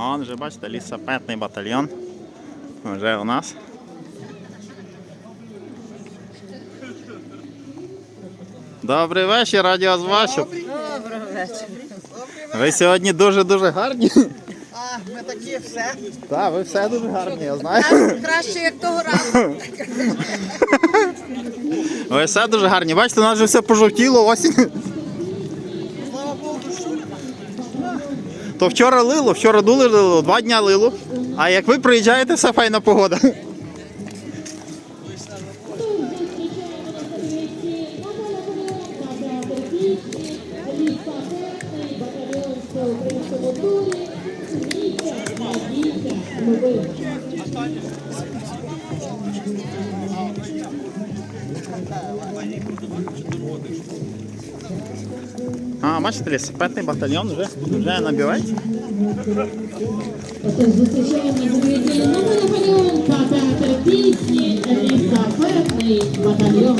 А он вже бачите, лісопетний батальйон. Вже у нас. Добрий вечір, радіо з вашим. Доброго вечора. Ви сьогодні дуже-дуже гарні. А, ми такі все. Так, ви все дуже гарні, я знаю. Краще, краще як того разу. Ви все дуже гарні. Бачите, у нас вже все пожовтіло осінь. То вчора лило, вчора дули лило, два дня лило. А як ви приїжджаєте, все файна погода. А, бачите, лісопетний батальйон вже, вже набивається. Зустрічаємо «Лісапетний батальйон».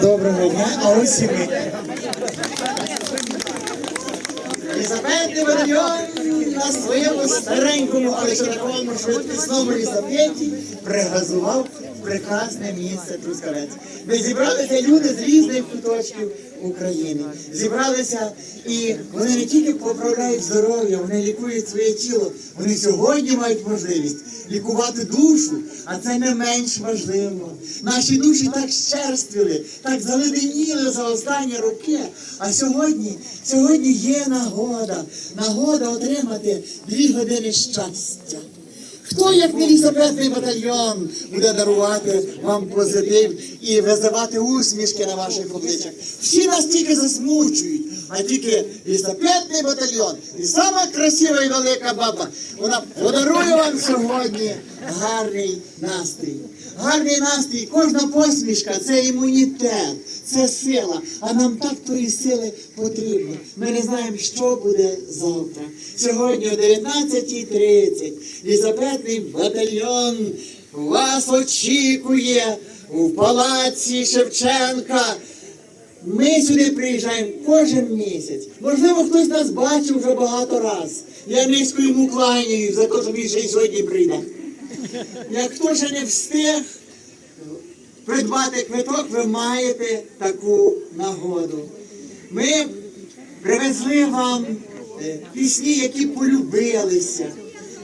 Доброго дня, а ось і ми. Лізаветний батальйон на своєму старенькому, але ще швидкісному лісапеті пригазував прекрасне місце Трускавець. Де зібралися люди з різних куточків України. Зібралися і вони не тільки поправляють здоров'я, вони лікують своє тіло. Вони сьогодні мають можливість лікувати душу, а це не менш важливо. Наші душі так щерствіли, так заледеніли за останні роки. А сьогодні, сьогодні є нагода, нагода отримати дві години щастя. Хто, як не лісопетний батальйон, буде дарувати вам позитив і визивати усмішки на ваших обличчях? Всі нас тільки засмучують, а тільки лісопетний батальйон і сама красива і велика баба, вона подарує вам сьогодні гарний настрій. Гарний настрій, кожна посмішка це імунітет, це сила. А нам так тої сили потрібно. Ми не знаємо, що буде завтра. Сьогодні о 19.30 лісапетний батальйон вас очікує у палаці Шевченка. Ми сюди приїжджаємо кожен місяць. Можливо, хтось нас бачив вже багато раз. Я низько йому кланяю за те, що він ще й сьогодні прийде. Як хто ще не встиг придбати квиток, ви маєте таку нагоду. Ми привезли вам е, пісні, які полюбилися,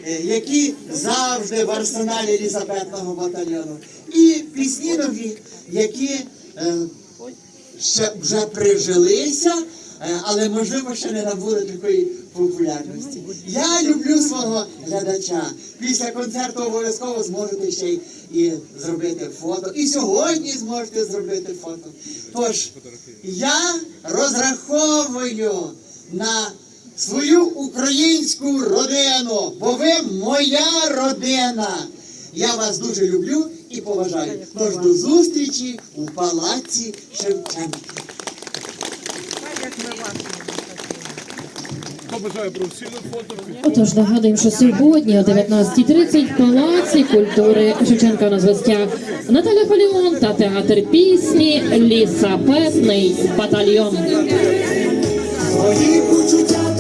е, які завжди в арсеналі лісапетного батальйону. І пісні нові, які е, ще вже прижилися, але можливо ще не набули такої популярності. Я люблю свого глядача. Після концерту обов'язково зможете ще й і зробити фото. І сьогодні зможете зробити фото. Тож я розраховую на свою українську родину, бо ви моя родина. Я вас дуже люблю і поважаю. Тож до зустрічі у палаці Шевченка. як ми вас. Хто бажає професійне фото? Отож, нагадуємо, що сьогодні о 19.30 в Палаці культури Шевченка у нас Наталя Фаліон та театр пісні «Лісапетний батальйон». Свої почуття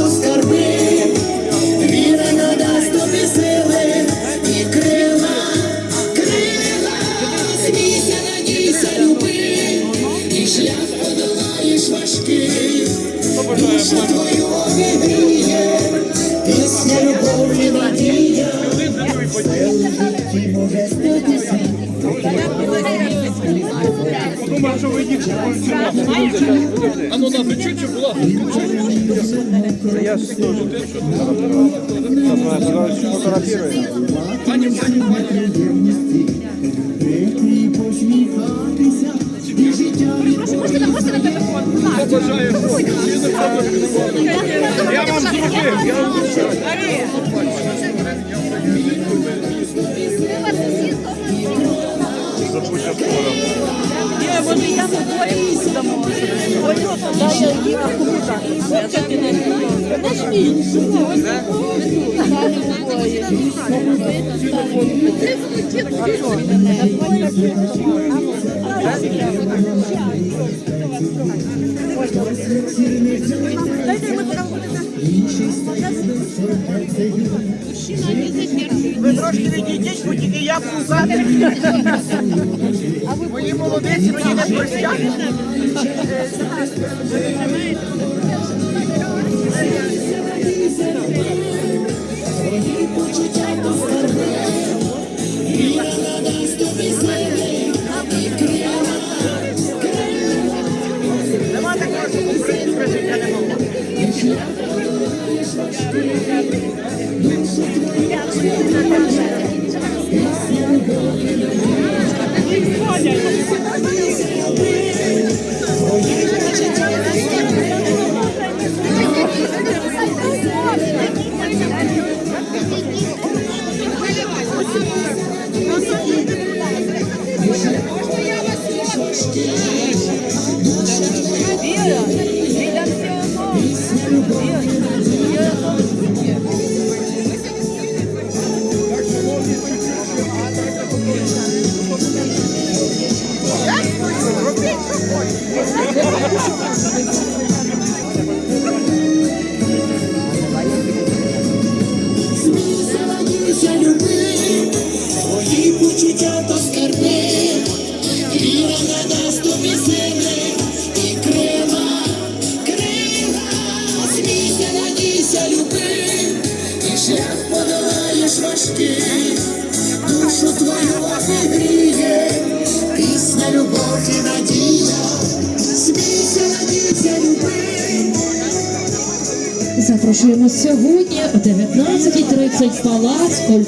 ну? Я вам зробив, я вам зробив. Ні, може я дамо. Ви трошки відійдіть, бо тільки я пузати. Мої молодиці мені не. Нема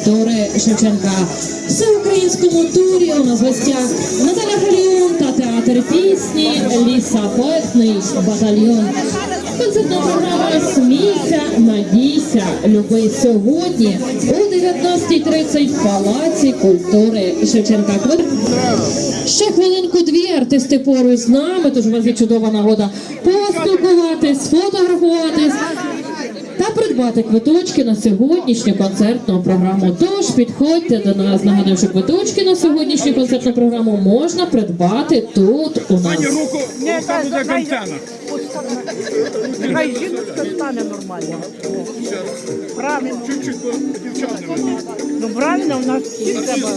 Палац Шевченка. В всеукраїнському турі у нас гостях Наталя Галіон та театр пісні Лісапетний батальйон. Концертна програма Смійся, надійся, люби сьогодні о 19.30 в Палаці культури Шевченка. Ще хвилинку дві артисти поруч з нами, тож у вас є чудова нагода поспілкуватись, сфотографуватись та придбати квиточки на сьогоднішню концертну програму. Тож підходьте до нас. Нагадую, що квиточки на сьогоднішню концертну програму можна придбати тут у нас. Пані руку, рука буде гантяна. Хай жіночка стане нормально. Правильно. Чуть-чуть. Ну правильно, у нас всі треба.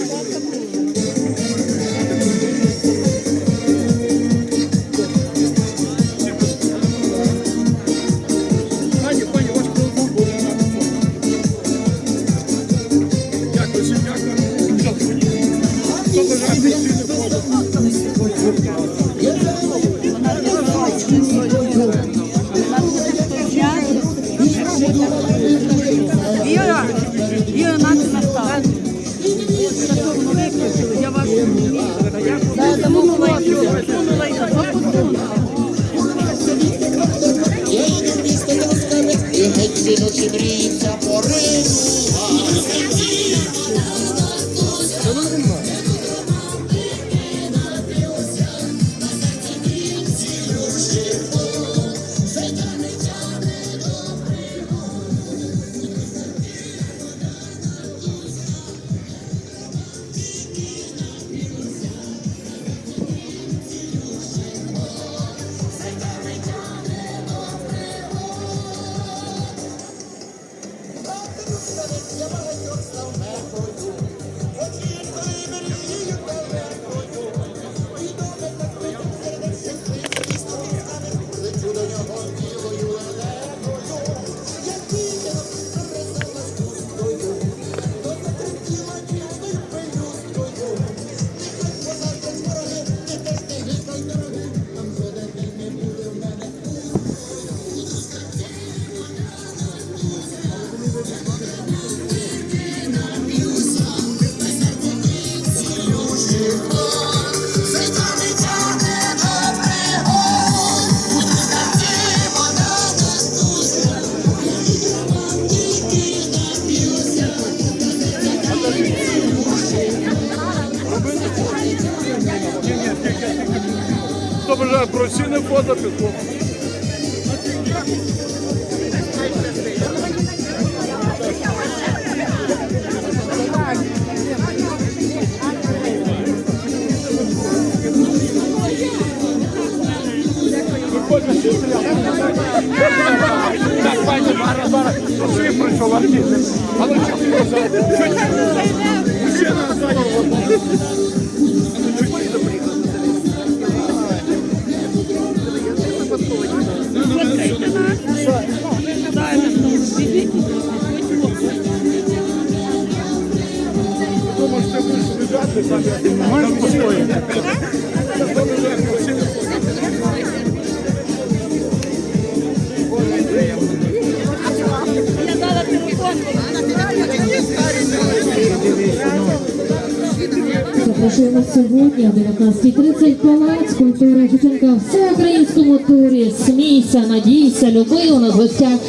Запрошуємо сьогодні о 19.30 палац культура Шевченка в всеукраїнському турі. Смійся, надійся, люби у нас гостях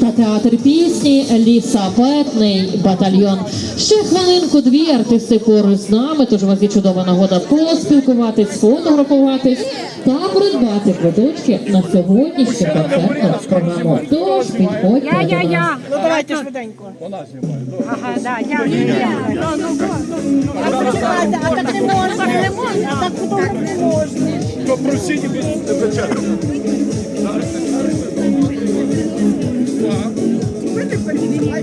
та театр пісні Лісапетний батальйон. Ще хвилинку дві артисти поруч з нами, тож у вас є чудова нагода поспілкуватись, сфотографуватись та придбати квиточки на сьогоднішню концертну програму. Тож підходьте Я, я, я. Ну давайте швиденько. Вона знімає. Ага, да, я, я, я. Ну, ну, ну, ну. А так не можна, так не можна, так не можна. То просіть без печатку.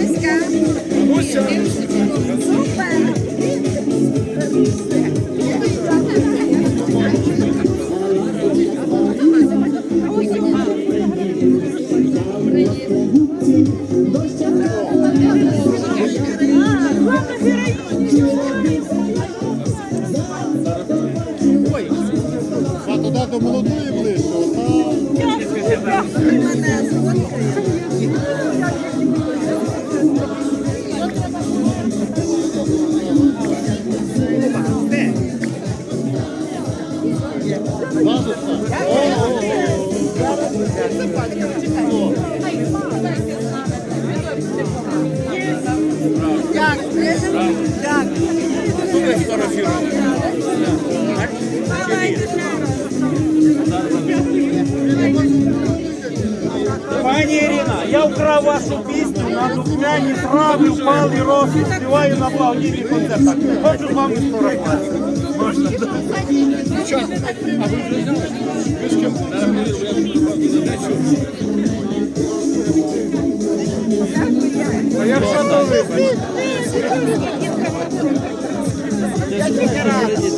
Всі Я вашу пісню на духмяні трави, впали роси, співаю на благодійних концертах. Хочу з вами сфотографувати. Можна? А? Я тільки радий.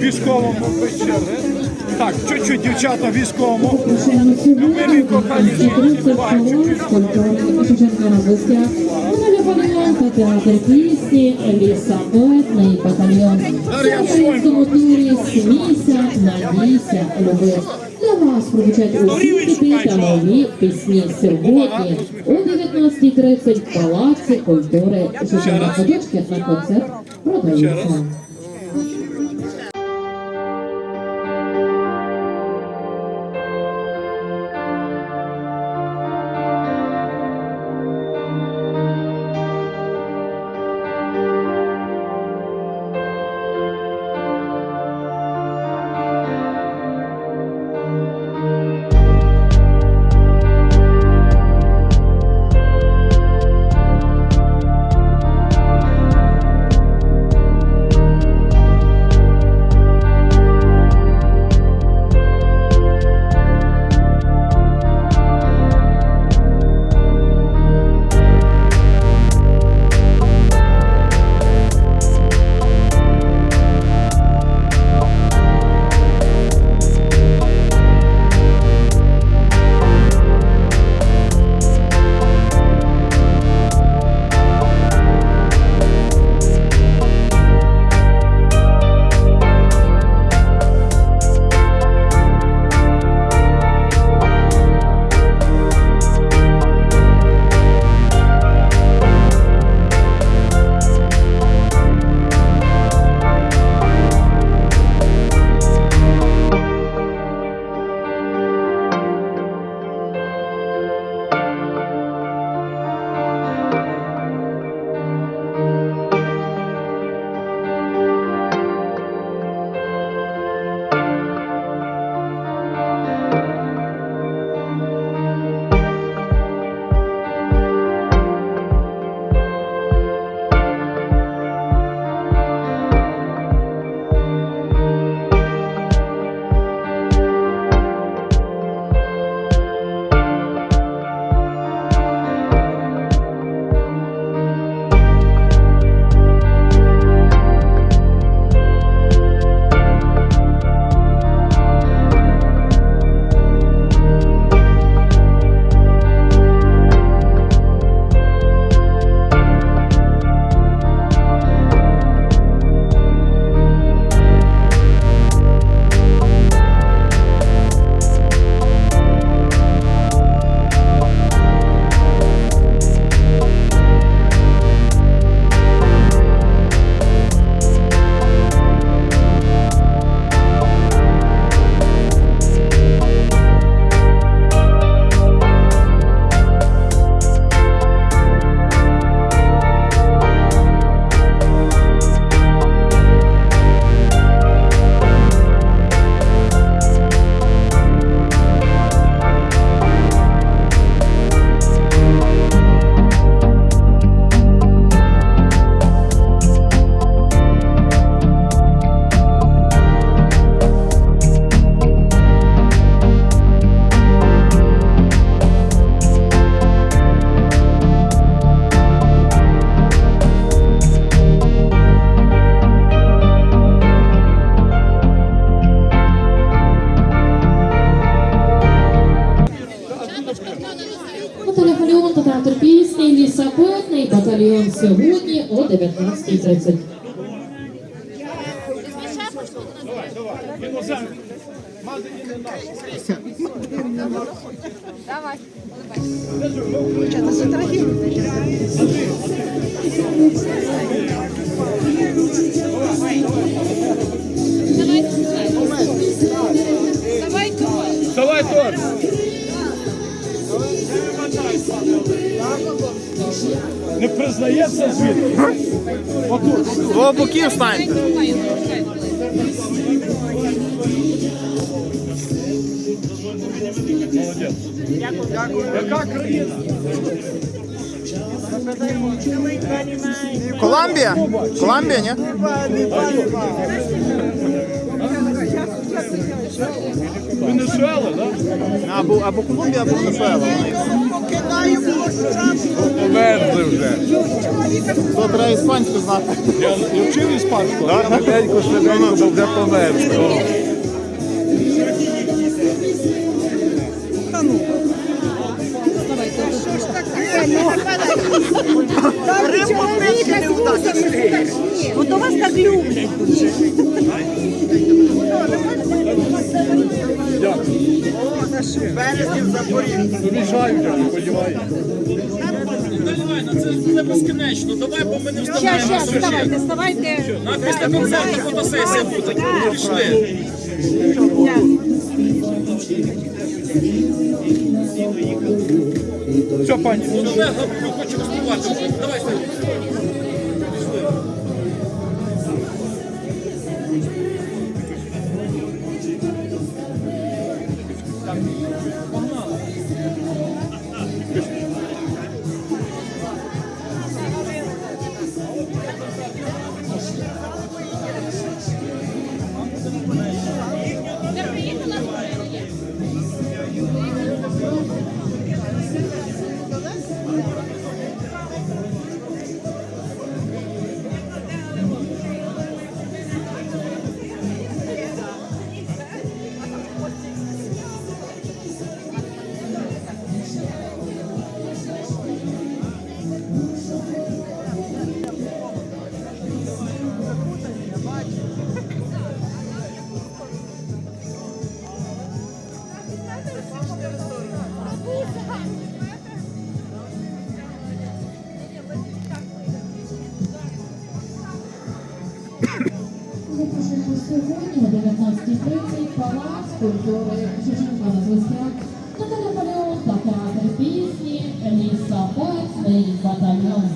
Військовому вечерне. Так, чуть-чуть дівчата військовому. Любимі кохані о 19.30 палац культури Шевченка на гостях Наталя Галіон та театр пісні Лісапетний батальйон. В українському турі Смійся, надійся, люби. Для вас прозвучать усі хіти та нові пісні сьогодні о 19.30 в Палаці культури Шевченка. Квиточки на концерт продаються. Батальйон сьогодні о 19.30. Давай Не признається звідки? Отут. Двох боків станьте. Молодець. Яка країна? Колумбія? Колумбія, ні? Венесуела, так? Або, або Колумбія, або Венесуела. Померли вже. То треба іспанську знати. Я, я вчив іспанську, швиденько, швиденько, бо вже померли. От у вас так люблять. Дуже. Помішають, я сподіваюся. Це безкінечно. Давай, бо ми не Щас, встигаємо. щас, вставайте, вставайте. На після концерту фотосесія буде. Пішли. Все, пані. Олег, ми хочемо співати. Культури звестях. Наталя Палеон та театр пісні Ліса Бет, мій батальйон.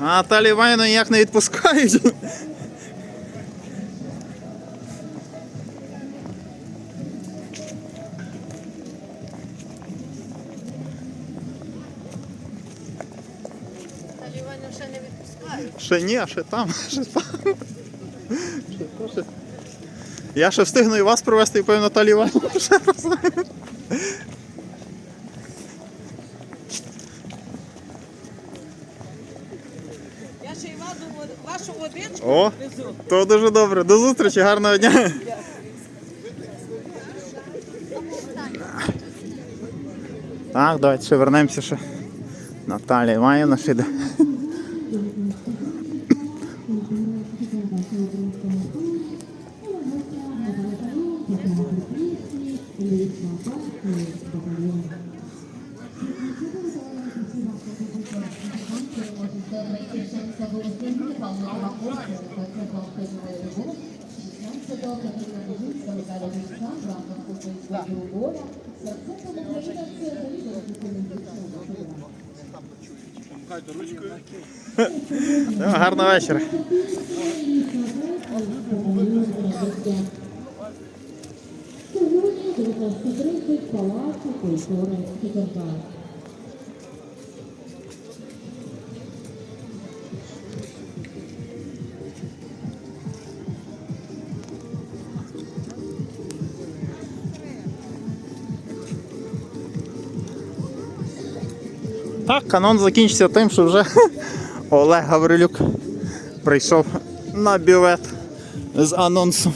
А Наталі Іванівну ніяк не відпускають. Ще ні, ще там, ще там. Ще то, ще. Я ще встигну і вас провести, і певно Наталі Іванівну ще раз. Я ще й вашу водичку О, то дуже добре. До зустрічі, гарного дня. Так, давайте ще вернемося ще. Наталія Іванівна ще йде. Гарного вечора. Сьогодні о 19.30 Палацу культури Шевченка. Так, канон закінчиться тим, що вже Олег Гаврилюк прийшов на бювет з анонсом.